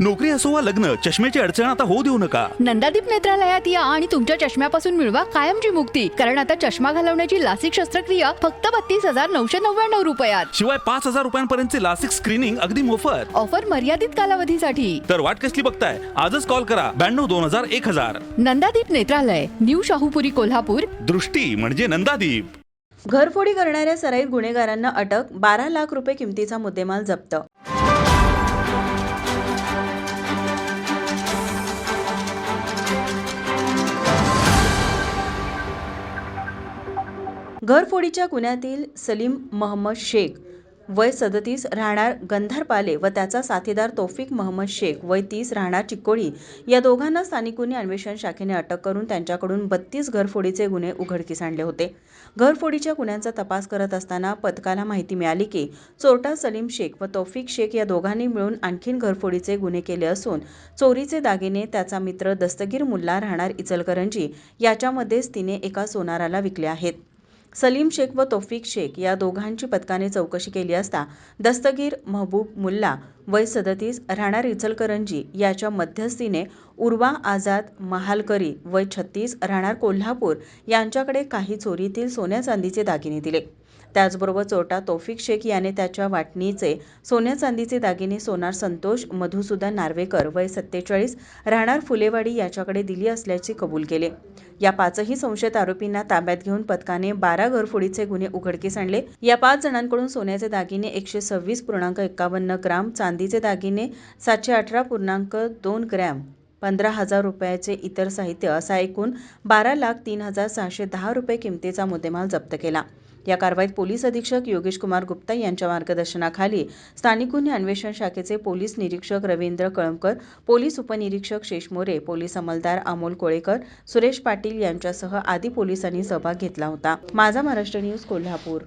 नोकरी असो वा लग्न चष्म्याची अडचण आता होऊ देऊ नका. नंदादीप नेत्रालयात या आणि तुमच्या चष्म्यापासून मिळवा कायमची मुक्ती. कारण आता चष्मा घालवण्याची लासिक शस्त्रक्रिया फक्त बत्तीस हजार नऊशे नव्याण्णव रुपयात. शिवाय पाच हजार रुपयांपर्यंतचे लासिक स्क्रीनिंग अगदी मोफत. ऑफर मर्यादित कालावधीसाठी. तर वाट कसली बघताय? आजच कॉल करा. ब्याण्णव दोन हजार एक हजार. नंदादीप नेत्रालय न्यू शाहूपुरी कोल्हापूर. दृष्टी म्हणजे नंदादीप. घरफोडी करणाऱ्या सराईत गुन्हेगारांना अटक बारा लाख रुपये किमतीचा मुद्देमाल जप्त. घरफोडीच्या गुन्ह्यातील सलीम महम्मद शेख वय सदतीस राहणार गंधारपाले व त्याचा साथीदार तौफिक महम्मद शेख वय तीस राहणार चिकोळी या दोघांना स्थानिक गुन्हे अन्वेषण शाखेने अटक करून त्यांच्याकडून बत्तीस घरफोडीचे गुन्हे उघडकीस आणले होते. घरफोडीच्या गुन्ह्यांचा तपास करत असताना पथकाला माहिती मिळाली की चोरटा सलीम शेख व तौफिक शेख या दोघांनी मिळून आणखीन घरफोडीचे गुन्हे केले असून चोरीचे दागिने त्याचा मित्र दस्तगीर मुल्ला राहणार इचलकरंजी याच्यामध्येच तिने एका सोनाराला विकले आहेत. सलीम शेख व तौफिक शेख या दोघांची पथकाने चौकशी केली असता दस्तगीर महबूब मुल्ला वय सदतीस राहणार इचलकरंजी याच्या मध्यस्थीने उर्वा आझाद महालकरी वय छत्तीस राहणार कोल्हापूर यांच्याकडे काही चोरीतील सोन्या चांदीचे दागिने दिले. त्याचबरोबर चोरटा तौफिक शेख याने त्याच्या वाटणीचे सोन्या चांदीचे दागिने सोनार संतोष मधुसूदन नार्वेकर वय सत्तेचाळीस राहणार फुलेवाडी याच्याकडे दिली असल्याचे कबूल केले. या पाचही संशयित आरोपींना ताब्यात घेऊन पथकाने बारा घरफोडीचे गुन्हे उघडकीस आणले. या पाच जणांकडून सोन्याचे दागिने एकशे सव्वीस पूर्णांक एक्कावन्न ग्राम चांदीचे दागिने सातशे अठरा पूर्णांक दोन ग्रॅम पंधरा हजार रुपयाचे इतर साहित्य असा एकूण बारा लाख तीन हजार सहाशे दहा रुपये किमतीचा मुद्देमाल जप्त केला. या कारवाईत पोलीस अधीक्षक योगेश कुमार गुप्ता यांच्या मार्गदर्शनाखाली स्थानिक गुन्हे अन्वेषण शाखेचे पोलीस निरीक्षक रवींद्र कळमकर पोलीस उपनिरीक्षक शेष मोरे पोलीस अंमलदार अमोल कोळेकर सुरेश पाटील यांच्यासह आदी पोलिसांनी सहभाग घेतला होता. माझा महाराष्ट्र न्यूज कोल्हापूर.